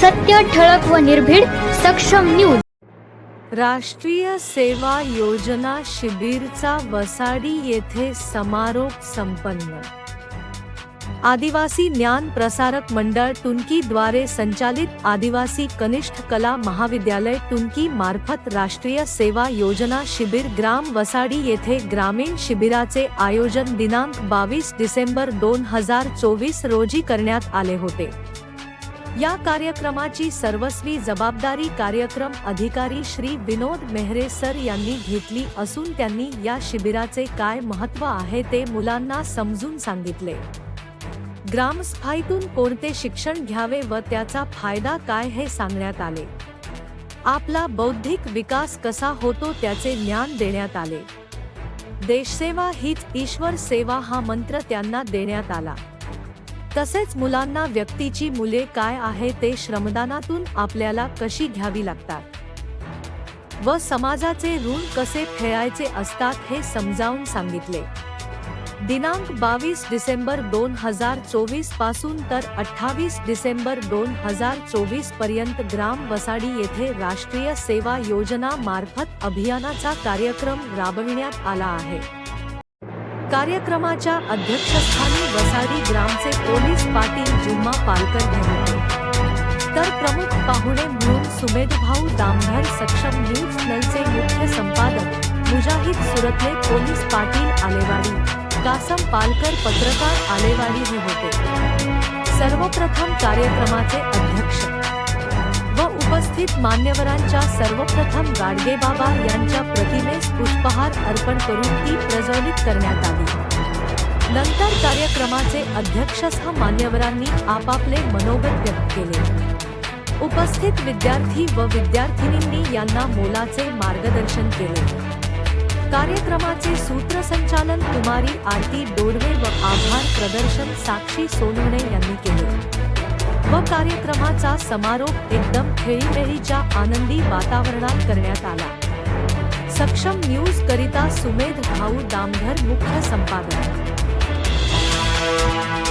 सत्य ठळक व निर्भीड सक्षम न्यूज. राष्ट्रीय सेवा योजना शिबिरचा वसाडी येथे समारोप संपन्न. आदिवासी ज्ञान प्रसारक मंडळ टुनकीद्वारे संचालित आदिवासी कनिष्ठ कला महाविद्यालय टुनकी मार्फत राष्ट्रीय सेवा योजना शिबिर ग्राम वसाडी येथे ग्रामीण शिबिराचे आयोजन दिनांक बावीस डिसेंबर दोन हजार चोवीस रोजी करण्यात आले होते. या कार्यक्रमाची सर्वस्वी जबाबदारी कार्यक्रम अधिकारी श्री विनोद मेहरे सर यांनी घेतली असून त्यांनी या शिबिराचे काय महत्त्व आहे ते मुलांना समजून सांगितले. ग्रामस्थाईतून कोणते शिक्षण घ्यावे व त्याचा फायदा काय हे सांगण्यात आले. आपला बौद्धिक विकास कसा होतो त्याचे ज्ञान देण्यात आले. देशसेवा हीच ईश्वर सेवा हा मंत्र त्यांना देण्यात आला. तसेच मुलांना व्यक्तीची मुले काय आहे ते श्रमदानातून आपल्याला कशी घ्यावी लागतात? व समाजाचे ऋण कसे फेडायचे असतात हे समजावून सांगितले. दिनांक बावीस डिसेंबर दोन हजार चोवीसपासून तर अठ्ठावीस डिसेंबर दोन हजार चोवीसपर्यंत ग्राम वसाडी येथे राष्ट्रीय सेवा योजना मार्फत अभियानाचा कार्यक्रम राबविण्यात आला आहे. कार्यक्रमाच्या अध्यक्षस्थानी वसाडी ग्रामचे पोलीस पाटील जुम्मा पालकर होते तर प्रमुख पाहुणे म्हणून सुमेधभाऊ दामधर सक्षम न्यूज नलचे मुख्य संपादक मुजाहिद सुरतले पोलीस पाटील आलेवाडी कासम पालकर पत्रकार आलेवाडी हे होते. सर्वप्रथम कार्यक्रमाचे अध्यक्ष व उपस्थित मान्यवरांच्या सर्वप्रथम गाडगेबाबा यांच्या प्रतिमेस पुष्पहार अर्पण करून ती प्रज्वलित करण्यात आली. नंतर कार्यक्रमाचे अध्यक्षसह मान्यवरांनी आपापले मनोगत व्यक्त केले. उपस्थित विद्यार्थी व विद्यार्थिनींनी यांना मोलाचे मार्गदर्शन केले. कार्यक्रमाचे सूत्रसंचालन कुमारी आरती डोडवे व आभार प्रदर्शन साक्षी सोनवणे यांनी केले. व कार्यक्रमाचा समारोप एकदम खेळीमेळीच्या आनंदी वातावरणात करण्यात आला. सक्षम न्यूज करिता सुमेध भाऊ दामधर मुख्य संपादक.